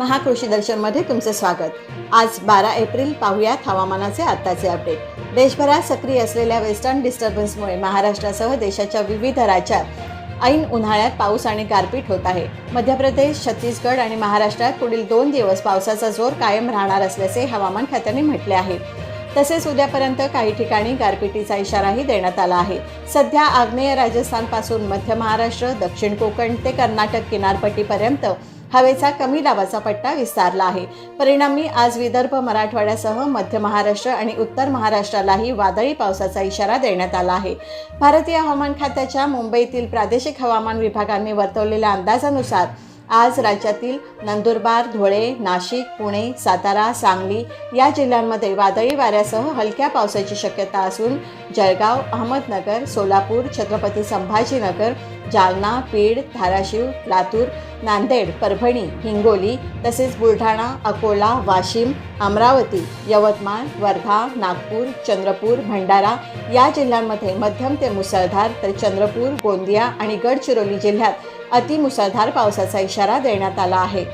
महाकृषी दर्शनमध्ये तुमचे स्वागत. आज बारा एप्रिल पाहुयात हवामानाचे आत्ताचे अपडेट देशभरात सक्रिय असलेल्या वेस्टर्न डिस्टर्बन्समुळे महाराष्ट्रासह देशाच्या विविध राज्यात ऐन उन्हाळ्यात पाऊस आणि गारपीट होत आहे. मध्य प्रदेश छत्तीसगड आणि महाराष्ट्रात पुढील दोन दिवस पावसाचा जोर कायम राहणार असल्याचे हवामान खात्याने म्हटले आहे. तसेच उद्यापर्यंत काही ठिकाणी गारपिटीचा इशाराही देण्यात आला आहे. सध्या आग्नेय राजस्थानपासून मध्य महाराष्ट्र दक्षिण कोकण ते कर्नाटक किनारपट्टीपर्यंत हवेचा कमी दाबाचा पट्टा विस्तारला आहे. परिणामी आज विदर्भ मराठवाड्यासह मध्य महाराष्ट्र आणि उत्तर महाराष्ट्रालाही वादळी पावसाचा इशारा देण्यात आला आहे. भारतीय हवामान खात्याच्या मुंबईतील प्रादेशिक हवामान विभागाने वर्तवलेल्या अंदाजानुसार आज राज्यातील नंदुरबार धुळे नाशिक पुणे सातारा सांगली या जिल्ह्यांमध्ये वादळी वाऱ्यासह हलक्या पावसाची शक्यता असून जळगाव अहमदनगर सोलापूर छत्रपती संभाजीनगर जालना बीड धाराशिव लातूर नांदेड परभणी हिंगोली तसेच बुलढाणा अकोला वाशिम अमरावती यवतमाळ वर्धा नागपूर चंद्रपूर भंडारा या जिल्ह्यांमध्ये मध्यम ते मुसळधार तर चंद्रपूर गोंदिया आणि गडचिरोली जिल्ह्यात अतिमुसळधार पावसाचा इशारा देण्यात आला आहे.